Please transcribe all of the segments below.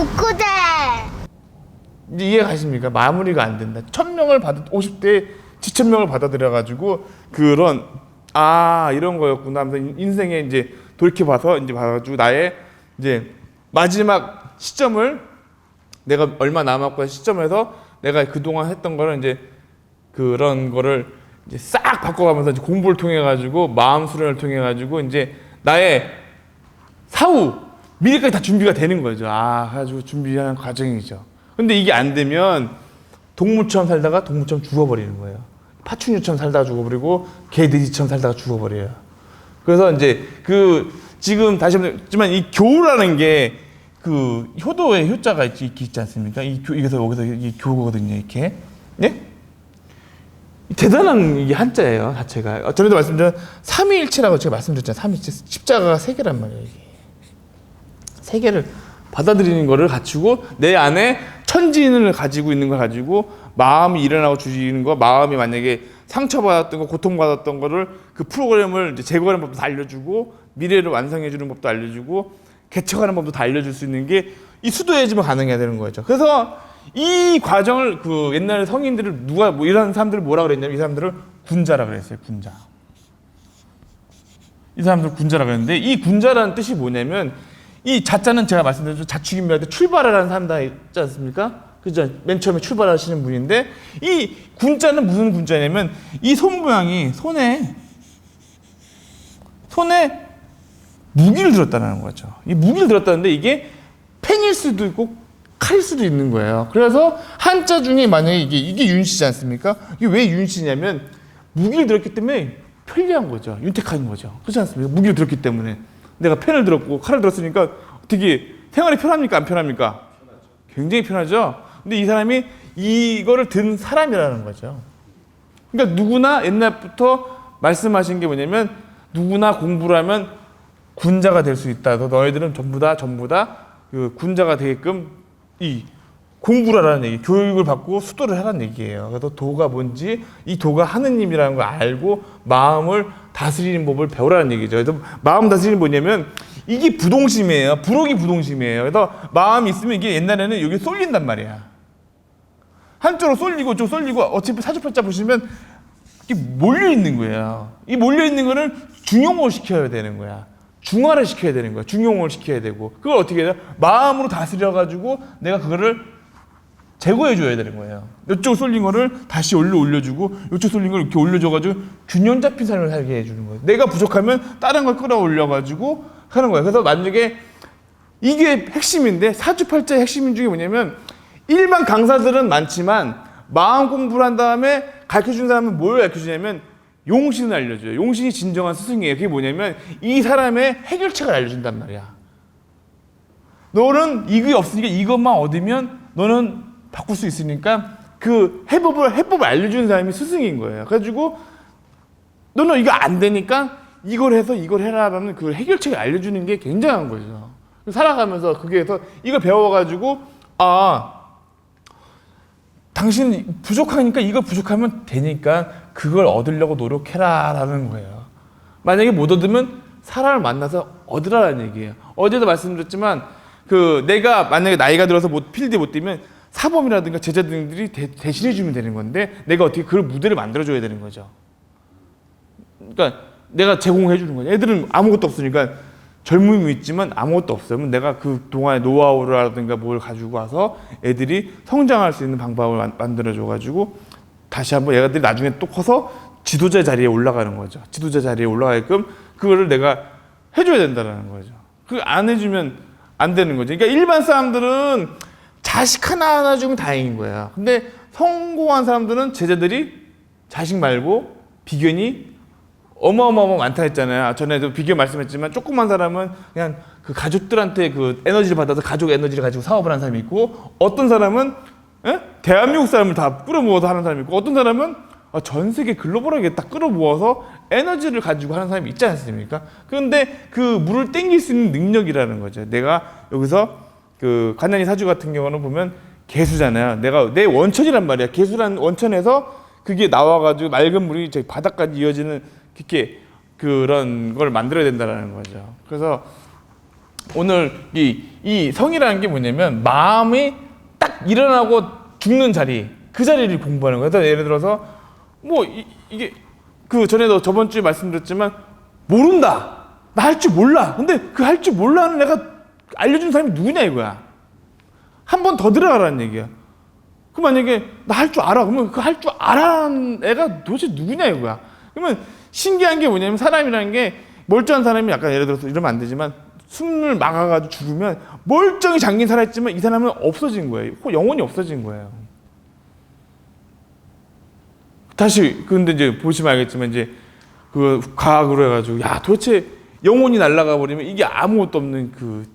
북구대. 이해 가십니까? 마무리가 안 된다. 천 명을 받아 50대 지천 명을 받아들여 가지고 그런 아 이런 거였구나 하면서 인생에 이제 돌이켜 봐서 이제 봐가지고 나의 이제 마지막 시점을 내가 얼마 남았고 시점에서 내가 그동안 했던 거를 이제 그런 거를 이제 싹 바꿔가면서 공부를 통해 가지고 마음 수련을 통해 가지고 이제 나의 사후 미래까지 다 준비가 되는 거죠. 아, 가지고 준비하는 과정이죠. 근데 이게 안 되면 동물처럼 살다가 동물처럼 죽어버리는 거예요. 파충류처럼 살다가 죽어버리고 개돼지처럼 살다가 죽어버려요. 그래서 이제 그 지금 다시 한번 지만 이 교우라는 게 그 효도의 효자가 있, 있, 있지 않습니까? 이 교, 여기서 여기서 이 교거든요, 이렇게. 예? 대단한 이게 한자예요, 자체가. 어, 전에도 말씀드린 삼위일체라고 제가 말씀드렸잖아요. 삼위일체 십자가가 세 개란 말이에요, 이게. 세 개를 받아들이는 거를 갖추고 내 안에 천진을 가지고 있는 걸 가지고 마음이 일어나고 주시는 거, 마음이 만약에 상처받았던 거, 고통받았던 거를 그 프로그램을 제거하는 법도 다 알려주고 미래를 완성해 주는 법도 알려주고 개척하는 법도 다 알려줄 수 있는 게 이 수도해지면 가능해야 되는 거죠. 그래서 이 과정을 그 옛날 성인들을 누가 뭐 이런 사람들을 뭐라 그랬냐면 이 사람들을 군자라 그랬어요. 군자. 이 사람들 군자라 그랬는데 이 군자라는 뜻이 뭐냐면 이 자자는 제가 말씀드렸죠 자축인묘할 때 출발하라는 사람 다 있지 않습니까? 그죠? 맨 처음에 출발하시는 분인데 이 군자는 무슨 군자냐면 이 손 모양이 손에 손에 무기를 들었다는 거죠. 이 무기를 들었다는데 이게 펜일 수도 있고 칼일 수도 있는 거예요. 그래서 한자 중에 만약에 이게 이게 윤씨지 않습니까? 이게 왜 윤씨냐면 무기를 들었기 때문에 편리한 거죠. 윤택한 거죠. 그렇지 않습니까? 무기를 들었기 때문에 내가 펜을 들었고 칼을 들었으니까 어떻게 생활이 편합니까? 안 편합니까? 굉장히 편하죠. 근데 이 사람이 이거를 든 사람이라는 거죠. 그러니까 누구나 옛날부터 말씀하신 게 뭐냐면 누구나 공부를 하면 군자가 될 수 있다. 너 너희들은 전부 다 전부 다 그 군자가 되게끔 이 공부를 하라는 얘기, 교육을 받고 수도를 하라는 얘기예요. 그래서 도가 뭔지 이 도가 하느님이라는 걸 알고 마음을 다스리는 법을 배우라는 얘기죠. 그래서 마음 다스리는 뭐냐면 이게 부동심이에요. 부록이 부동심이에요. 그래서 마음이 있으면 이게 옛날에는 여기 쏠린단 말이야. 한쪽으로 쏠리고 좀 쏠리고 어차피 사주팔자 보시면 이게 몰려 있는 거예요. 이 몰려 있는 거를 중용을 시켜야 되는 거야. 중화를 시켜야 되는 거야. 중용을 시켜야 되고 그걸 어떻게 해야 돼? 마음으로 다스려 가지고 내가 그거를 제거해 줘야 되는 거예요. 이쪽 쏠린 거를 다시 올려 올려주고 이쪽 쏠린 걸 이렇게 올려줘가지고 균형 잡힌 삶을 살게 해주는 거예요. 내가 부족하면 다른 걸 끌어올려가지고 하는 거예요. 그래서 만약에 이게 핵심인데 사주팔자의 핵심 중에 뭐냐면 일반 강사들은 많지만 마음 공부를 한 다음에 가르쳐 주는 사람은 뭘 가르쳐 주냐면 용신을 알려줘요. 용신이 진정한 스승이에요. 그게 뭐냐면 이 사람의 해결책을 알려준단 말이야. 너는 이게 없으니까 이것만 얻으면 너는 바꿀 수 있으니까 그 해법을 해법을 알려주는 사람이 스승인 거예요. 그래가지고 너는 이거 안 되니까 이걸 해서 이걸 해라라는 그 해결책을 알려주는 게 굉장한 거죠. 살아가면서 그게 해서 이거 배워가지고 아 당신 부족하니까 이거 부족하면 되니까 그걸 얻으려고 노력해라라는 거예요. 만약에 못 얻으면 사람을 만나서 얻으라는 얘기예요. 어제도 말씀드렸지만 그 내가 만약에 나이가 들어서 못 필드에 못 뛰면 사범이라든가 제자들이 대, 대신해 주면 되는 건데 내가 어떻게 그걸 무대를 만들어 줘야 되는 거죠. 그러니까 내가 제공해 주는 거죠. 애들은 아무것도 없으니까 젊음이 있지만 아무것도. 그럼 내가 그 동안의 노하우라든가 뭘 가지고 와서 애들이 성장할 수 있는 방법을 만들어 줘 가지고 다시 한번 얘가들이 나중에 또 커서 지도자 자리에 올라가는 거죠. 지도자 자리에 올라가게끔 그거를 내가 해줘야 된다는 거죠. 그 안 해주면 안 되는 거죠. 그러니까 일반 사람들은 자식 하나 하나 주면 다행인 거야. 근데 성공한 사람들은 제자들이 자식 말고 비견이 어마어마어마 많다 했잖아요. 전에도 비교 말씀했지만 조그만 사람은 그냥 그 가족들한테 그 에너지를 받아서 가족 에너지를 가지고 사업을 하는 사람이 있고 어떤 사람은 예? 대한민국 사람을 다 끌어모아서 하는 사람이 있고 어떤 사람은 아, 전 세계 글로벌하게 딱 끌어모아서 에너지를 가지고 하는 사람이 있지 않습니까? 그런데 그 물을 땡길 수 있는 능력이라는 거죠. 내가 여기서 그 간난이 사주 같은 경우는 보면 개수잖아요. 내가 내 원천이란 말이야. 개수란 원천에서 그게 나와가지고 맑은 물이 저기 바닥까지 이어지는 이렇게 그런 걸 만들어야 된다는 거죠. 그래서 오늘 이, 이 성이라는 게 뭐냐면 마음이 딱 일어나고 죽는 자리 그 자리를 공부하는 거예요. 예를 들어서 뭐 이, 이게 그 전에도 저번 주에 말씀드렸지만 모른다. 나 할 줄 몰라. 근데 그 할 줄 몰라는 내가 알려준 사람이 누구냐 이거야. 한 번 더 들어가라는 얘기야. 그 만약에 나 할 줄 알아. 그러면 그 할 줄 알아는 애가 도대체 누구냐 이거야. 그러면 신기한 게 뭐냐면 사람이라는 게 멀쩡한 사람이 약간 예를 들어서 이러면 안 되지만 숨을 막아가지고 죽으면 멀쩡히 잠긴 살아있지만 이 사람은 없어진 거예요. 영혼이 없어진 거예요. 다시 근데 이제 보시면 알겠지만 이제 그 과학으로 해가지고 야 도대체 영혼이 날아가 버리면 이게 아무것도 없는 그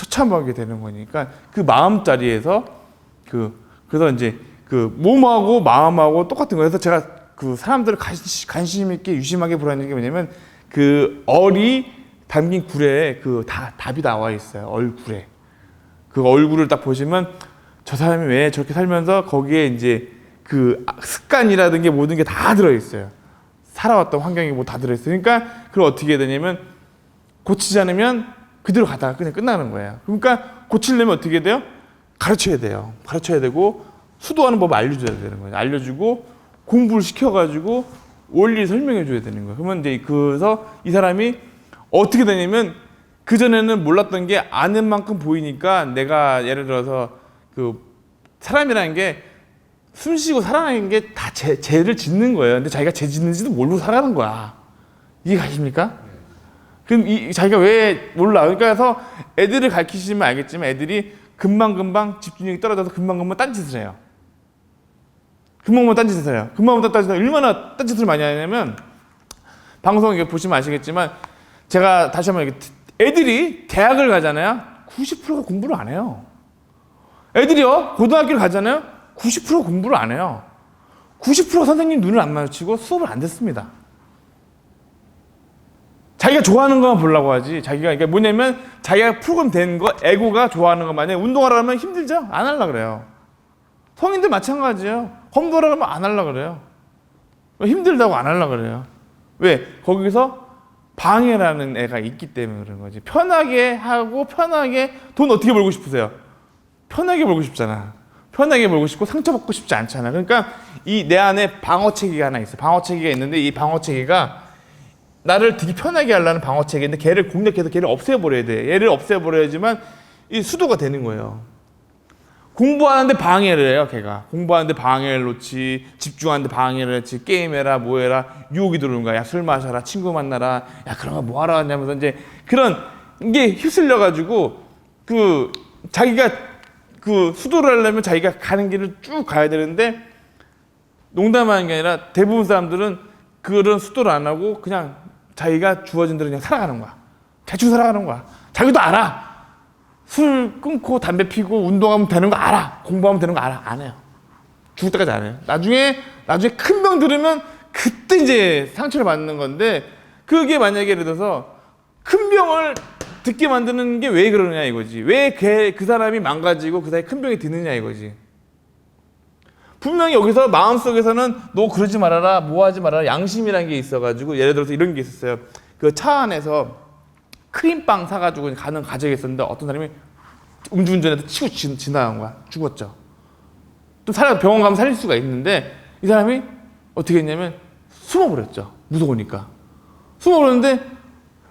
처참하게 되는 거니까 그 마음 자리에서 그 그래서 이제 그 몸하고 마음하고 똑같은. 그래서 제가 그 사람들을 관심, 있게 유심하게 보라는 게 뭐냐면 그 얼이 담긴 굴에 그 다, 답이 나와 있어요. 얼굴에 그 얼굴을 딱 보시면 저 사람이 왜 저렇게 살면서 거기에 이제 그 습관이라든 게 모든 게 다 들어 있어요. 살아왔던 환경이 뭐 다 들어 있어요. 그러니까 그걸 어떻게 해야 되냐면 고치지 않으면 그대로 가다가 그냥 끝나는 거예요. 그러니까 고치려면 어떻게 돼요? 가르쳐야 돼요. 가르쳐야 되고 수도하는 법을 알려줘야 되는 거예요. 알려주고 공부를 시켜가지고 원리 설명해 줘야 되는 거예요. 그러면 이제 그래서 이 사람이 어떻게 되냐면 그 전에는 몰랐던 게 아는 만큼 보이니까 내가 예를 들어서 그 사람이라는 게 숨쉬고 살아가는 게 다 죄를 짓는 거예요. 근데 자기가 죄 짓는지도 모르고 살아가는 거야. 이해 가십니까? 그럼 이 자기가 왜 몰라? 그러니까 그래서 애들을 가르치시면 알겠지만 애들이 금방금방 집중력이 떨어져서 금방금방 딴짓을 해요. 금방금방 딴짓을 해요. 금방금방 딴짓을 해요. 얼마나 딴짓을 많이 하냐면 방송 이게 보시면 아시겠지만 제가 다시 한번 애들이 대학을 가잖아요. 90%가 공부를 안 해요. 애들이요 고등학교를 가잖아요. 90% 공부를 안 해요. 90% 선생님 눈을 안 마주치고 수업을 안 듣습니다. 자기가 좋아하는 것만 보려고 하지. 자기가 그러니까 뭐냐면 자기가 프로그램 된 거, 에고가 좋아하는 것 만약 운동하라면 힘들죠? 안 하려 그래요. 성인들 마찬가지예요. 컴퓨터라면 안 하려 그래요. 힘들다고 안 하려 그래요. 왜? 거기서 방해라는 애가 있기 때문에 그런 거지. 편하게 하고 편하게 돈 어떻게 벌고 싶으세요? 편하게 벌고 싶잖아. 편하게 벌고 싶고 상처받고 싶지 않잖아. 그러니까 이 내 안에 방어 체계가 하나 있어. 방어 체계가 있는데 이 방어 체계가 나를 되게 편하게 하려는 방어체계인데 걔를 공략해서 걔를 없애버려야 돼. 얘를 없애버려야지만 이 수도가 되는 거예요. 공부하는데 방해를 해요, 걔가. 공부하는데 방해를 놓지, 집중하는데 방해를 했지, 게임해라, 뭐해라, 유혹이 들어오는 거야. 야, 술 마셔라, 친구 만나라, 야, 그런 거 뭐하러 하냐면서 이제 그런 게 휩쓸려가지고 그 자기가 그 수도를 하려면 자기가 가는 길을 쭉 가야 되는데 농담하는 게 아니라 대부분 사람들은 그런 수도를 안 하고 그냥 자기가 주어진 대로 그냥 살아가는 거야. 대충 살아가는 거야. 자기도 알아. 술 끊고 담배 피고 운동하면 되는 거 알아. 공부하면 되는 거 알아. 안 해요. 죽을 때까지 안 해요. 나중에 나중에 큰 병 들으면 그때 이제 상처를 받는 건데 그게 만약에 예를 들어서 큰 병을 듣게 만드는 게 왜 그러느냐 이거지. 왜 그 사람이 망가지고 그 사람이 큰 병이 드느냐 이거지. 분명히 여기서 마음속에서는 너 그러지 말아라, 뭐 하지 말아라, 양심이라는 게 있어가지고 예를 들어서 이런 게 있었어요. 그 차 안에서 크림빵 사가지고 가는 가족이 있었는데 어떤 사람이 음주운전해서 치고 지, 지나간 거야. 죽었죠. 또 사람 병원 가면 살릴 수가 있는데 이 사람이 어떻게 했냐면 숨어버렸죠. 무서우니까. 숨어버렸는데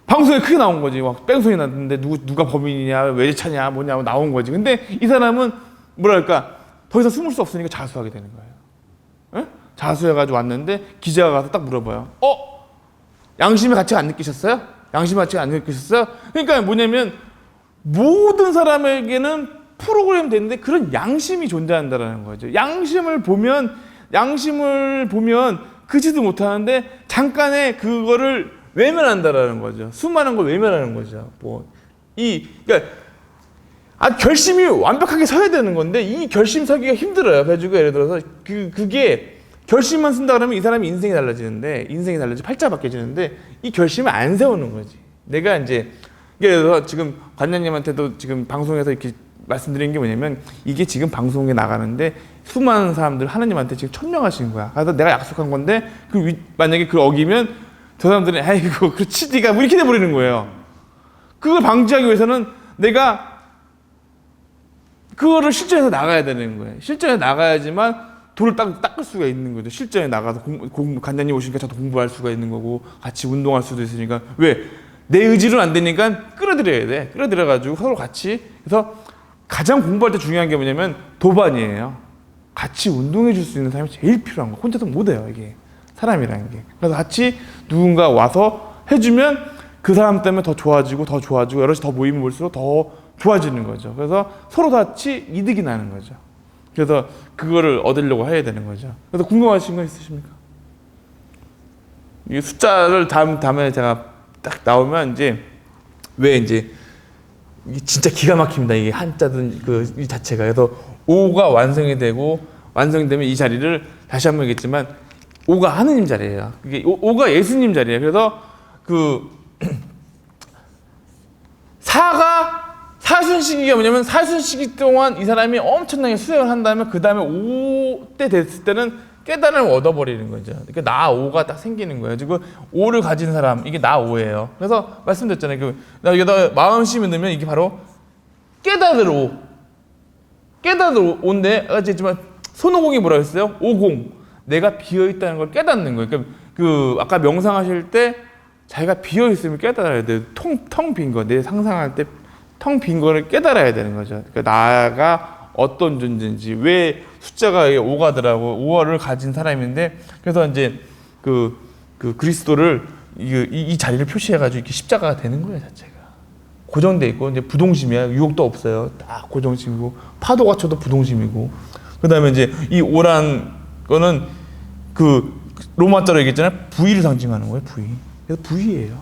방송에 크게 나온 거지. 막 뺑소니 났는데 누가 범인이냐, 외제차냐, 뭐냐 고 나온 거지. 근데 이 사람은 뭐랄까 더 이상 숨을 수 없으니까 자수하게 되는 거예요. 에? 자수해가지고 왔는데 기자가 가서 딱 물어봐요. 어? 양심의 가치가 안 느끼셨어요? 양심의 가치가 안 느끼셨어요? 그러니까 뭐냐면 모든 사람에게는 프로그램 되는데 그런 양심이 존재한다라는 거죠. 양심을 보면 양심을 보면 그지도 못하는데 잠깐의 그거를 외면한다라는 거죠. 수많은 걸 외면하는 거죠. 뭐 이 그러니까 아 결심이 완벽하게 서야 되는 건데 이 결심 서기가 힘들어요. 그래가지고 예를 들어서 그 그게 결심만 쓴다 그러면 이 사람이 인생이 달라지는데 인생이 달라지 팔자 바뀌어지는데 이 결심을 안 세우는 거지. 내가 이제 예를 들어서 지금 관장님한테도 지금 방송에서 이렇게 말씀드린 게 뭐냐면 이게 지금 방송에 나가는데 수많은 사람들 하나님한테 지금 천명하시는 거야. 그래서 내가 약속한 건데 그 위, 만약에 그걸 어기면 저 사람들은 아이고 그렇지 네가 뭐 이렇게 돼 버리는 거예요. 그걸 방지하기 위해서는 내가 그거를 실전에서 나가야 되는 거예요. 실전에 나가야지만 돌을 닦, 닦을 수가 있는 거죠. 실전에 나가서 공, 공, 간장님 오시니까 저도 공부할 수가 있는 거고 같이 운동할 수도 있으니까 왜? 내 의지로 안 되니까 끌어들여야 돼. 끌어들여가지고 서로 같이 그래서 가장 공부할 때 중요한 게 뭐냐면 도반이에요. 같이 운동해 줄 수 있는 사람이 제일 필요한 거. 혼자서 못 해요, 이게. 사람이라는 게. 그래서 같이 누군가 와서 해주면 그 사람 때문에 더 좋아지고 더 좋아지고 여럿이 더 모이면 모일수록 더 좋아지는 거죠. 그래서 서로 같이 이득이 나는 거죠. 그래서 그거를 얻으려고 해야 되는 거죠. 그래서 궁금하신 거 있으십니까? 이 숫자를 다음 다음에 제가 딱 나오면 이제 왜 이제 진짜 기가 막힙니다. 이게 한자든 그 이 자체가 그래서 5가 완성이 되고 완성되면 이 자리를 다시 한 번 얘기했지만 5가 하느님 자리예요. 이게 5가 예수님 자리예요. 그래서 그 4가 사순시기가 뭐냐면 사순시기 동안 이 사람이 엄청나게 수행을 한다면 그 다음에 5때 됐을 때는 깨달음을 얻어버리는 거죠. 그러니까 나 5가 딱 생기는 거예요. 지금 5를 가진 사람 이게 나 5예요. 그래서 말씀드렸잖아요. 그, 나 여기다 마음심이 넣으면 이게 바로 깨달을 5. 깨달을 5인데 아까 했지만 손오공이 뭐라 했어요? 50. 내가 비어 있다는 걸 깨닫는 거예요. 그러니까 그 아까 명상하실 때 자기가 비어 있으면 깨달아야 돼요. 텅텅 빈 거. 내 상상할 때 텅 빈 거를 깨달아야 되는 거죠. 그러니까 나가 어떤 존재인지 왜 숫자가 5가더라고 5월을 가진 사람인데 그래서 이제 그, 그 그리스도를 이, 이, 이 자리를 표시해가지고 이렇게 십자가가 되는 거예요 자체가. 고정돼 있고 이제 부동심이야. 유혹도 없어요. 딱 고정심이고 파도가 쳐도 부동심이고. 그다음에 이제 이 오란 거는 그 로마자로 얘기했잖아요. 부위를 상징하는 거예요 부위. 그래서 부위예요.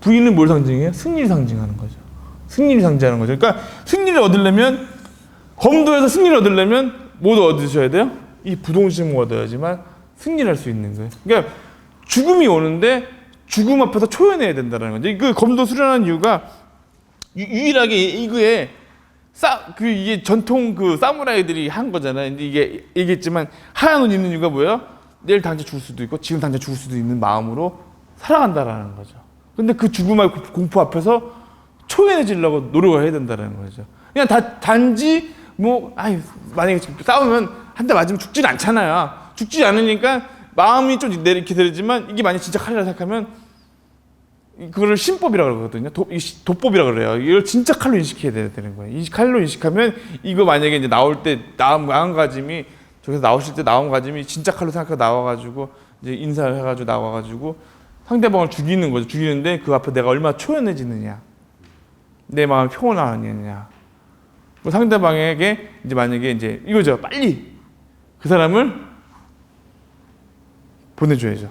부위는 뭘 상징해요? 승리를 상징하는 거죠 승리를 상징하는 거죠 그러니까 승리를 얻으려면 검도에서 승리를 얻으려면 모두 얻으셔야 돼요? 이 부동심을 얻어야지만 승리를 할 수 있는 거예요. 그러니까 죽음이 오는데 죽음 앞에서 초연해야 된다는 거죠. 그 검도 수련하는 이유가 유, 유일하게 이거에 싸, 그 이게 전통 그 사무라이들이 한 거잖아요. 근데 이게 얘기했지만 옷 입는 이유가 뭐예요? 내일 당장 죽을 수도 있고 지금 당장 죽을 수도 있는 마음으로 살아간다라는 거죠. 근데 그 죽음의 공포 앞에서 초연해지려고 노력을 해야 된다는 거죠. 그냥 다, 단지 뭐 아이 만약에 싸우면 한 대 맞으면 죽질 않잖아요. 죽지 않으니까 마음이 좀 내리게 되지만 이게 만약 진짜 칼이라 생각하면 그거를 신법이라 그러거든요. 도, 도법이라 그래요. 이걸 진짜 칼로 인식해야 되- 되는 거예요. 이 칼로 인식하면 이거 만약에 이제 나올 때 나온 마음가짐이 저기서 나오실 때 나온 가짐이 진짜 칼로 생각하고 나와가지고 이제 인사를 해가지고 나와가지고 상대방을 죽이는 거죠. 죽이는데 그 앞에 내가 얼마나 초연해지느냐, 내 마음 평온하느냐. 그 상대방에게 이제 만약에 이제 이거죠. 빨리 그 사람을 보내줘야죠.